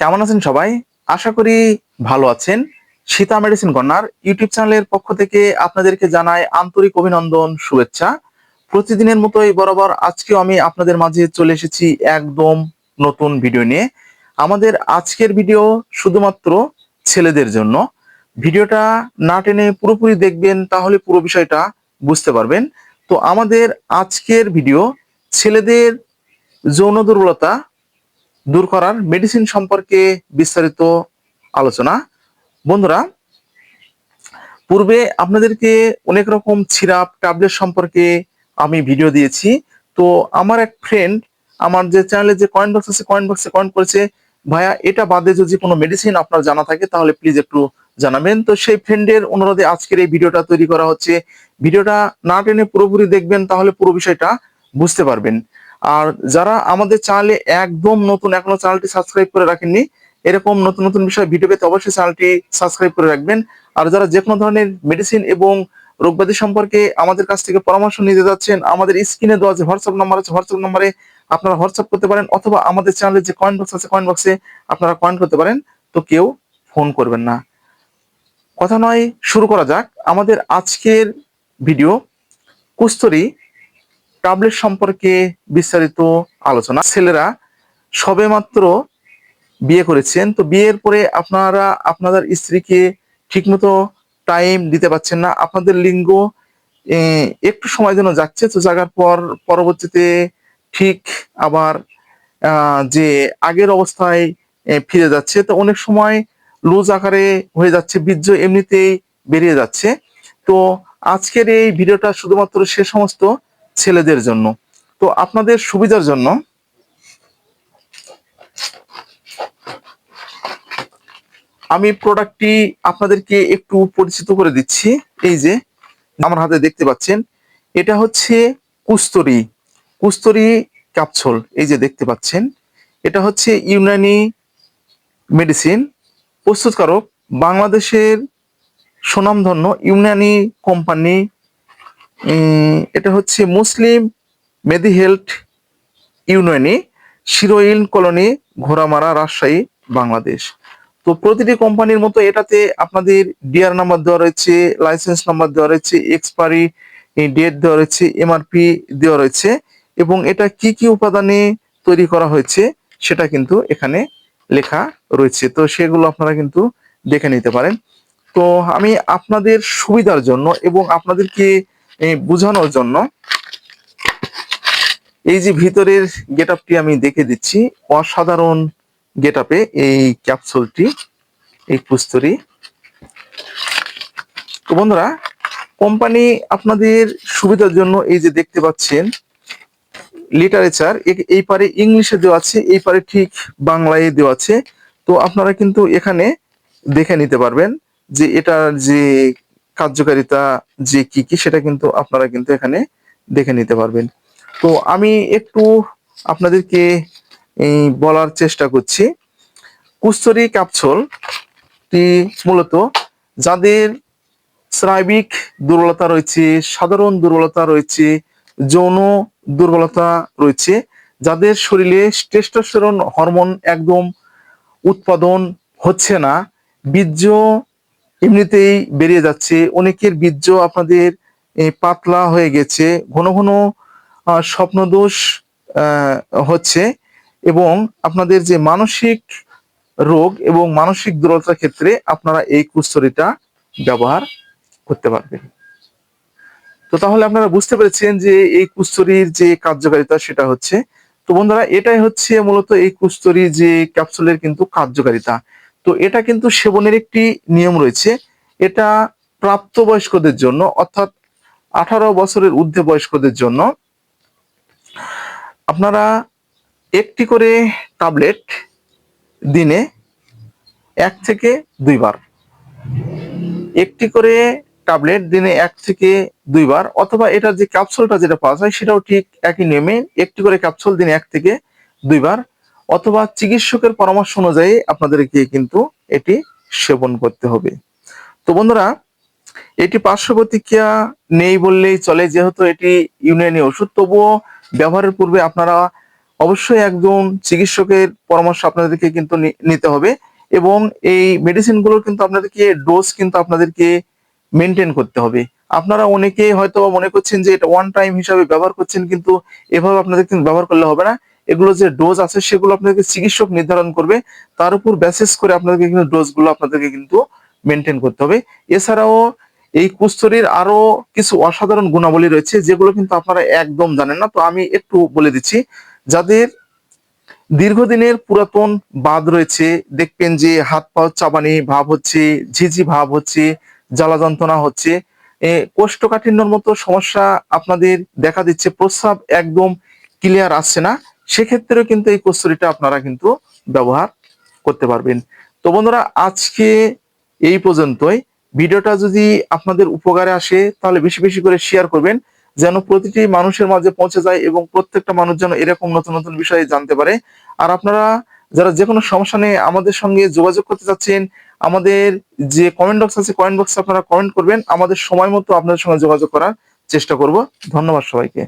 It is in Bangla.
কেমন আছেন সবাই? আশা করি ভালো আছেন। সীতা মেডিসিন কর্নার ইউটিউব চ্যানেলের পক্ষ থেকে আপনাদেরকে জানাই আন্তরিক অভিনন্দন, শুভেচ্ছা। প্রতিদিনের মতোই বরাবর আজকেও আমি আপনাদের মাঝে চলে এসেছি একদম নতুন ভিডিও নিয়ে। আমাদের আজকের ভিডিও শুধুমাত্র ছেলেদের জন্য। ভিডিওটা না টেনে পুরোপুরি দেখবেন, তাহলে পুরো বিষয়টা বুঝতে পারবেন। তো আমাদের আজকের ভিডিও ছেলেদের যৌন দুর্বলতা দূর করার মেডিসিন সম্পর্কে বিস্তারিত আলোচনা। বন্ধুরা, পূর্বে আপনাদেরকে অনেক রকম সিরাপ, ট্যাবলেট সম্পর্কে আমি ভিডিও দিয়েছি। তো আমার এক ফ্রেন্ড আমার যে চ্যানেলে যে কয়েন বক্স আছে কয়েন বক্সে কয়েন করেছে, ভাইয়া, এটা বাদে যদি কোনো মেডিসিন আপনার জানা থাকে, তাহলে প্লিজ একটু জানাবেন। তো সেই ফ্রেন্ডের অনুরোধে আজকের এই ভিডিওটা তৈরি করা হচ্ছে। ভিডিওটা না টেনে পুরোপুরি দেখবেন, তাহলে পুরো বিষয়টা বুঝতে পারবেন। আর যারা আমাদের চ্যানেলে একদম নতুন, এখনও চ্যানেলটি সাবস্ক্রাইব করে রাখেননি, এরকম নতুন নতুন বিষয় ভিডিও পেতে অবশ্যই চ্যানেলটি সাবস্ক্রাইব করে রাখবেন। আর যারা যে কোনো ধরনের মেডিসিন এবং রোগব্যাধি সম্পর্কে আমাদের কাছ থেকে পরামর্শ নিতে যাচ্ছেন, আমাদের স্ক্রিনে দেওয়া যে হোয়াটসঅ্যাপ নাম্বার আছে হোয়াটসঅ্যাপ নাম্বারে আপনারা হোয়াটসঅ্যাপ করতে পারেন, অথবা আমাদের চ্যানেলে যে কয়েন বক্স আছে কয়েন বক্সে আপনারা কয়েন করতে পারেন, তো কেউ ফোন করবেন না। কথা নয়, শুরু করা যাক আমাদের আজকের ভিডিও কুস্তরি ট্যাবলেট সম্পর্কে বিস্তারিত আলোচনা। ছেলেরা সবেমাত্র বিয়ে করেছেন। তো বিয়ের পরে আপনারা আপনাদের স্ত্রীকে ঠিকমতো টাইম দিতে পারছেন না। আপনাদের লিঙ্গ একটু সময় জন্য যাচ্ছে। তো জাগার পর পরবর্তীতে ঠিক আবার যে আগের অবস্থায় ফিরে যাচ্ছে। তো অনেক সময় লুজ আকারে হয়ে যাচ্ছে, বীর্য এমনিতেই বেরিয়ে যাচ্ছে। তো আজকের এই ভিডিওটা শুধুমাত্র সে সমস্ত ছেলেদের জন্য। তো আপনাদের সুবিধার জন্য আমি প্রোডাক্টটি আপনাদেরকে একটু পরিচিত করে দিচ্ছি। এই যে, আমার হাতে দেখতে পাচ্ছেন, এটা হচ্ছে কুস্তরি কুস্তরি ক্যাপসুল এই যে দেখতে পাচ্ছেন, এটা হচ্ছে ইউনানি মেডিসিন প্রস্তুতকারক, বাংলাদেশের সুনামধন্য ইউনানি কোম্পানি এটা হচ্ছে মুসলিম মেদি হেলথ ইউনিয়নে শিরোইল কলোনি ঘোড়ামারা রাজশাহী, বাংলাদেশ। তো প্রতিটি কোম্পানির মতো এটাতে আপনাদের ডিআর নাম্বার দেওয়া রয়েছে লাইসেন্স নাম্বার দেওয়া রয়েছে এক্সপায়ারি ডেট দেওয়া রয়েছে এমআরপি দেওয়া রয়েছে এবং এটা কি কি উপাদানে তৈরি করা হয়েছে সেটা কিন্তু এখানে লেখা রয়েছে। তো সেগুলো আপনারা কিন্তু দেখে নিতে পারেন। তো আমি আপনাদের সুবিধার জন্য এবং আপনাদেরকে বোঝানোর জন্য এই যে ভিতরের গেট আপটি আমি দেখে দিচ্ছি, অসাধারণ গেট আপে এই ক্যাপসুলটি, এই পুস্তরি। তো বন্ধুরা, কোম্পানি আপনাদের সুবিধার জন্য এই যে দেখতে পাচ্ছেন, লিটারেচার এই পারে ইংলিশে দেওয়া আছে, এই পারে ঠিক বাংলায় দেওয়া আছে। তো আপনারা কিন্তু এখানে দেখে নিতে পারবেন যে এটার যে কার্যকারিতা যে কি কি, সেটা কিন্তু আপনারা কিন্তু এখানে দেখে নিতে পারবেন। তো আমি একটু আপনাদেরকে বলার চেষ্টা করছি। কুস্তরি ক্যাপসুলটি মূলত যাদের স্নায়বিক দুর্বলতা রয়েছে, সাধারণ দুর্বলতা রয়েছে, যৌন দুর্বলতা রয়েছে, যাদের শরীরে টেস্টোস্টেরন হরমোন একদম উৎপাদন হচ্ছে না, বীর্য এমনিতেই বেরিয়ে যাচ্ছে। অনেকের বীর্য আপনাদের পাতলা হয়ে গেছে। ঘন ঘন স্বপ্নদোষ হচ্ছে এবং আপনাদের যে মানসিক রোগ এবং মানসিক দুর্বলতার ক্ষেত্রে আপনারা এই কুস্তরিটা ব্যবহার করতে পারবেন। তো তাহলে আপনারা বুঝতে পেরেছেন যে এই কুস্তরির যে কার্যকারিতা সেটা হচ্ছে। তো বন্ধুরা, এটাই হচ্ছে মূলত এই কুস্তরি যে ক্যাপসুলের কিন্তু কার্যকারিতা। তো এটা কিন্তু সেবনের একটি নিয়ম রয়েছে। এটা প্রাপ্তবয়স্কদের জন্য অর্থাৎ আঠারো বছরের ঊর্ধ্বে বয়স্কদের জন্য আপনারা একটি করে ট্যাবলেট দিনে এক থেকে দুইবার। একটি করে ট্যাবলেট দিনে এক থেকে দুইবার অথবা এটার যে ক্যাপসুলটা যেটা পাওয়া যায় সেটাও ঠিক একই নিয়মে একটি করে ক্যাপসুল দিনে এক থেকে দুইবার অথবা চিকিৎসকের পরামর্শ অনুযায়ী আপনাদেরকে কিন্তু এটি সেবন করতে হবে। তো বন্ধুরা, এটি পার্শ্ব প্রতিক্রিয়া নেই বললেই চলে, যেহেতু এটি ইউনিয়নি ওষুধ, তবুও ব্যবহারের পূর্বে আপনারা অবশ্যই একজন চিকিৎসকের পরামর্শ আপনাদেরকে কিন্তু নিতে হবে এবং এই মেডিসিনগুলোর কিন্তু আপনাদেরকে, ডোজ কিন্তু আপনাদেরকে মেনটেন করতে হবে। আপনারা অনেকে হয়তো মনে করছেন যে এটা ওয়ান টাইম হিসাবে ব্যবহার করছেন, কিন্তু এভাবে আপনাদের কিন্তু ব্যবহার করলে হবে না। এগুলো যে ডোজ আছে সেগুলো আপনাদেরকে চিকিৎসক নির্ধারণ করবে। তার উপর বেসিস করে আপনাদেরকে কিন্তু ডোজগুলো আপনাদেরকে কিন্তু মেনটেন করতে হবে। এছাড়াও এই কুস্তরির আরও কিছু অসাধারণ গুণাবলী রয়েছে, যেগুলো কিন্তু আপনারা একদম জানেন না। তো আমি একটু বলে দিচ্ছি, যাদের দীর্ঘদিনের পুরাতন বাদ রয়েছে, দেখবেন যে হাত পা চাবানি ভাব হচ্ছে, ঝিঝি ভাব হচ্ছে, জ্বালা যন্ত্রণা হচ্ছে কোষ্ঠকাঠিন্যর মতো সমস্যা আপনাদের দেখা দিচ্ছে, প্রস্রাব একদম ক্লিয়ার আসছে না। সেক্ষেত্রেও কিন্তু এই কস্তুরিটা আপনারা কিন্তু ব্যবহার করতে পারবেন। তো বন্ধুরা, আজকে এই পর্যন্তই। ভিডিওটা যদি আপনাদের উপকারে আসে, তাহলে বেশি বেশি করে শেয়ার করবেন, যেন প্রতিটি মানুষের মাঝে পৌঁছে যায় এবং প্রত্যেকটা মানুষ যেন এরকম নতুন নতুন বিষয়ে জানতে পারে। আর আপনারা যারা যে কোনো সমস্যা নিয়ে আমাদের সঙ্গে যোগাযোগ করতে চাচ্ছেন, আমাদের যে কমেন্ট বক্স আছে কমেন্ট বক্সে আপনারা কমেন্ট করবেন। আমাদের সময় মতো আপনাদের সঙ্গে যোগাযোগ করার চেষ্টা করব। ধন্যবাদ সবাইকে।